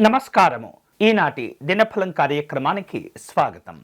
నమస్కారము. ఈనాటి దినఫలం కార్యక్రమానికి స్వాగతం.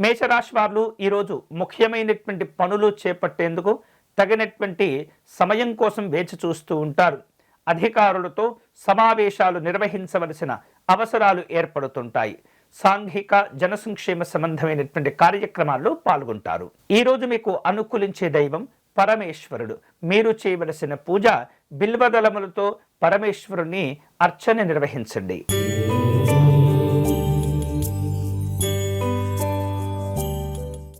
మేషరాశి వారు ఈరోజు ముఖ్యమైనటువంటి పనులు చేపట్టేందుకు తగినటువంటి సమయం కోసం వేచి చూస్తూ ఉంటారు. అధికారులతో సమావేశాలు నిర్వహించవలసిన అవసరాలు ఏర్పడుతుంటాయి. సాంఘిక జనసంక్షేమ సంబంధమైనటువంటి కార్యక్రమాల్లో పాల్గొంటారు. ఈరోజు మీకు అనుకూలించే దైవం పరమేశ్వరుడు. మీరు చేయవలసిన పూజ బిల్వదళములతో పరమేశ్వరుని అర్చన నిర్వహించండి.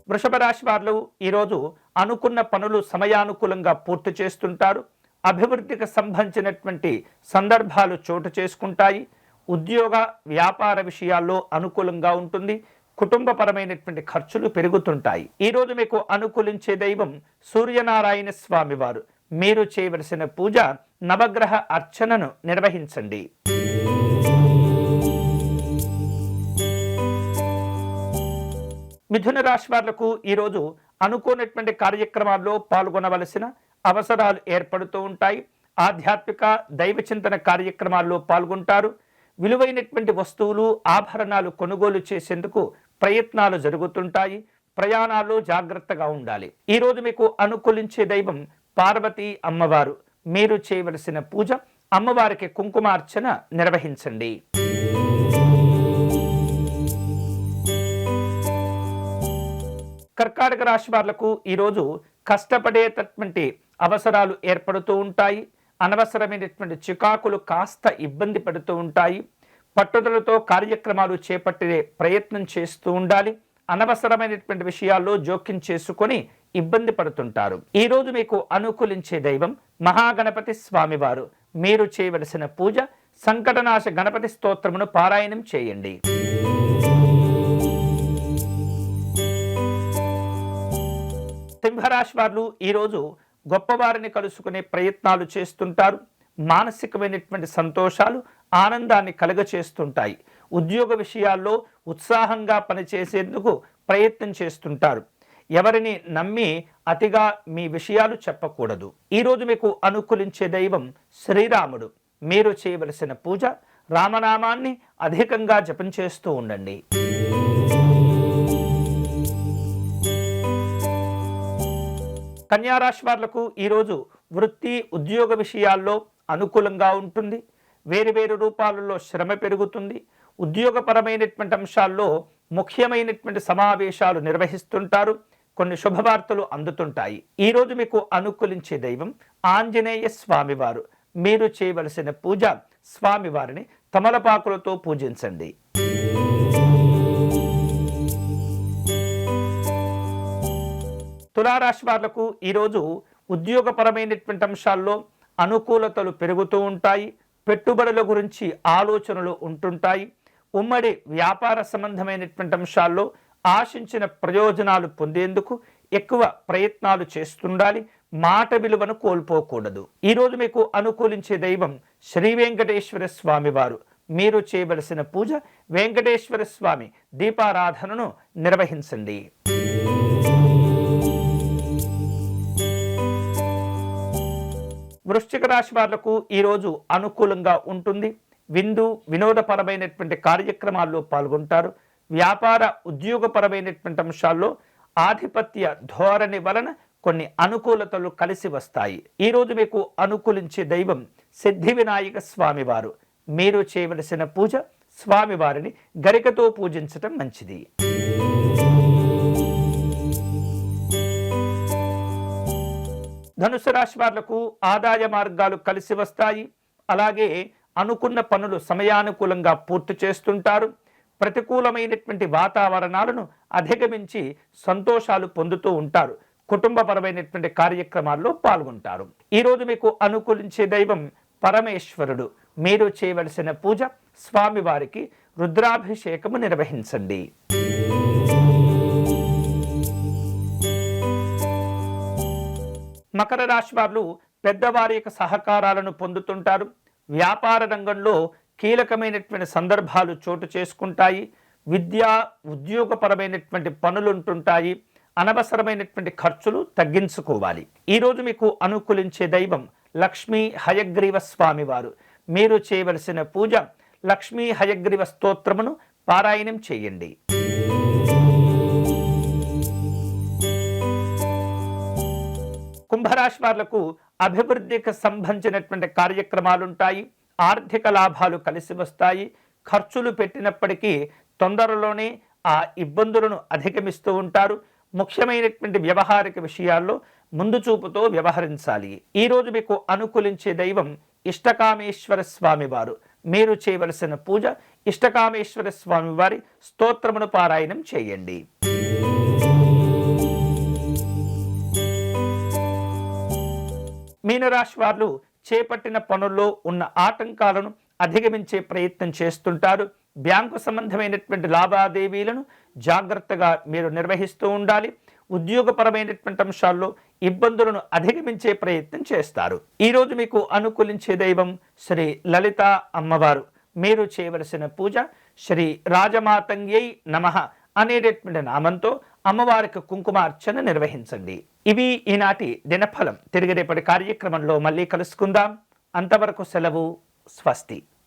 వృషభ రాశి వారు ఈరోజు అనుకున్న పనులు సమయానుకూలంగా పూర్తి చేస్తుంటారు. అభివృద్ధికి సంబంధించినటువంటి సందర్భాలు చోటు చేసుకుంటాయి. ఉద్యోగ వ్యాపార విషయాల్లో అనుకూలంగా ఉంటుంది. కుటుంబపరమైనటువంటి ఖర్చులు పెరుగుతుంటాయి. ఈరోజు మీకు అనుకూలించే దైవం సూర్యనారాయణ స్వామి వారు మీరు చేయవలసిన పూజ నవగ్రహ అర్చనను నిర్వహించండి. మిథున రాశి వాళ్ళకు ఈరోజు అనుకోనటువంటి కార్యక్రమాల్లో పాల్గొనవలసిన అవసరాలు ఏర్పడుతూ ఉంటాయి. ఆధ్యాత్మిక దైవ చింతన కార్యక్రమాల్లో పాల్గొంటారు. విలువైనటువంటి వస్తువులు ఆభరణాలు కొనుగోలు చేసేందుకు ప్రయత్నాలు జరుగుతుంటాయి ప్రయాణాల్లో జాగ్రత్తగా ఉండాలి. ఈరోజు మీకు అనుకూలించే దైవం పార్వతీ అమ్మవారు. మీరు చేయవలసిన పూజ అమ్మవారికి కుంకుమార్చన నిర్వహించండి. కర్కాటక రాశి వాళ్ళకు ఈరోజు కష్టపడేటటువంటి అవసరాలు ఏర్పడుతూ ఉంటాయి. అనవసరమైనటువంటి చికాకులు కాస్త ఇబ్బంది పడుతూ ఉంటాయి. పట్టుదలతో కార్యక్రమాలు చేపట్టే ప్రయత్నం చేస్తూ ఉండాలి. అనవసరమైనటువంటి విషయాల్లో జోక్యం చేసుకొని ఇబ్బంది పడుతుంటారు. ఈరోజు మీకు అనుకూలించే దైవం మహాగణపతి స్వామివారు. మీరు చేయవలసిన పూజ సంకటనాశ గణపతి స్తోత్రమును పారాయణం చేయండి. సింహరాశి వారు ఈరోజు గొప్పవారిని కలుసుకునే ప్రయత్నాలు చేస్తుంటారు. మానసికమైనటువంటి సంతోషాలు ఆనందాన్ని కలుగచేస్తుంటాయి. ఉద్యోగ విషయాల్లో ఉత్సాహంగా పనిచేసేందుకు ప్రయత్నం చేస్తుంటారు. ఎవరిని నమ్మి అతిగా మీ విషయాలు చెప్పకూడదు. ఈరోజు మీకు అనుకూలించే దైవం శ్రీరాముడు. మీరు చేయవలసిన పూజ రామనామాన్ని అధికంగా జపం చేస్తూ ఉండండి. కన్యారాశి వారులకు ఈరోజు వృత్తి ఉద్యోగ విషయాల్లో అనుకూలంగా ఉంటుంది. వేరు వేరు రూపాలలో శ్రమ పెరుగుతుంది. ఉద్యోగపరమైనటువంటి అంశాల్లో ముఖ్యమైనటువంటి సమావేశాలు నిర్వహిస్తుంటారు. కొన్ని శుభవార్తలు అందుతుంటాయి. ఈరోజు మీకు అనుకూలించే దైవం ఆంజనేయ స్వామివారు. మీరు చేయవలసిన పూజ స్వామివారిని తమలపాకులతో పూజించండి. తులారాశి వాళ్ళకు ఈరోజు ఉద్యోగపరమైనటువంటి అంశాల్లో అనుకూలతలు పెరుగుతూ ఉంటాయి. పెట్టుబడుల గురించి ఆలోచనలు ఉంటుంటాయి. ఉమ్మడి వ్యాపార సంబంధమైనటువంటి అంశాల్లో ఆశించిన ప్రయోజనాలు పొందేందుకు ఎక్కువ ప్రయత్నాలు చేస్తుండాలి. మాట విలువను కోల్పోకూడదు. ఈరోజు మీకు అనుకూలించే దైవం శ్రీ వెంకటేశ్వర స్వామివారు మీరు చేయవలసిన పూజ వెంకటేశ్వర స్వామి దీపారాధనను నిర్వహించండి. వృశ్చిక రాశి వాళ్ళకు ఈరోజు అనుకూలంగా ఉంటుంది. విందు వినోదపరమైనటువంటి కార్యక్రమాల్లో పాల్గొంటారు. వ్యాపార ఉద్యోగపరమైనటువంటి అంశాల్లో ఆధిపత్య ధోరణి వలన కొన్ని అనుకూలతలు కలిసి వస్తాయి. ఈరోజు మీకు అనుకూలించే దైవం సిద్ధి వినాయక స్వామివారు. మీరు చేయవలసిన పూజ స్వామివారిని గరికతో పూజించటం మంచిది. ధనుసు రాశి వాళ్ళకు ఆదాయ మార్గాలు కలిసి వస్తాయి. అలాగే అనుకున్న పనులు సమయానుకూలంగా పూర్తి చేస్తుంటారు. ప్రతికూలమైనటువంటి వాతావరణాలను అధిగమించి సంతోషాలు పొందుతూ ఉంటారు. కుటుంబపరమైనటువంటి కార్యక్రమాల్లో పాల్గొంటారు. ఈరోజు మీకు అనుకూలించే దైవం పరమేశ్వరుడు. మీరు చేయవలసిన పూజ స్వామివారికి రుద్రాభిషేకము నిర్వహించండి. మకర రాశి వాళ్ళు పెద్దవారి యొక్క సహకారాలను పొందుతుంటారు. వ్యాపార రంగంలో కీలకమైనటువంటి సందర్భాలు చోటు చేసుకుంటాయి. విద్యా ఉద్యోగపరమైనటువంటి పనులు ఉంటుంటాయి అనవసరమైనటువంటి ఖర్చులు తగ్గించుకోవాలి. ఈరోజు మీకు అనుకూలించే దైవం లక్ష్మీ హయగ్రీవ స్వామి వారు. మీరు చేయవలసిన పూజ లక్ష్మీ హయగ్రీవ స్తోత్రమును పారాయణం చేయండి. కుంభరాశి వాళ్ళకు అభివృద్ధికి సంబంధించినటువంటి కార్యక్రమాలు ఉంటాయి ఆర్థిక లాభాలు కలిసి వస్తాయి. ఖర్చులు పెట్టినప్పటికీ తొందరలోనే ఆ ఇబ్బందులను అధిగమిస్తూ ఉంటారు. ముఖ్యమైనటువంటి వ్యవహారిక విషయాల్లో ముందు చూపుతో వ్యవహరించాలి. ఈరోజు మీకు అనుకూలించే దైవం ఇష్టకామేశ్వర స్వామి వారు మీరు చేయవలసిన పూజ ఇష్టకామేశ్వర స్వామి వారి స్తోత్రమును పారాయణం చేయండి. మీనరాశి వారు చేపట్టిన పనుల్లో ఉన్న ఆటంకాలను అధిగమించే ప్రయత్నం చేస్తుంటారు. బ్యాంకు సంబంధమైనటువంటి లావాదేవీలను జాగ్రత్తగా మీరు నిర్వహిస్తూ ఉండాలి. ఉద్యోగపరమైనటువంటి అంశాల్లో ఇబ్బందులను అధిగమించే ప్రయత్నం చేస్తారు. ఈరోజు మీకు అనుకూలించే దైవం శ్రీ లలిత అమ్మవారు. మీరు చేయవలసిన పూజ శ్రీ రాజమాతంగ్యై నమః అనేటటువంటి నామంతో అమ్మవారికి కుంకుమార్చన నిర్వహించండి. ఇవి ఈనాటి దినఫలం. తిరిగి రేపటి కార్యక్రమంలో మళ్ళీ కలుసుకుందాం. అంతవరకు సెలవు స్వస్తి.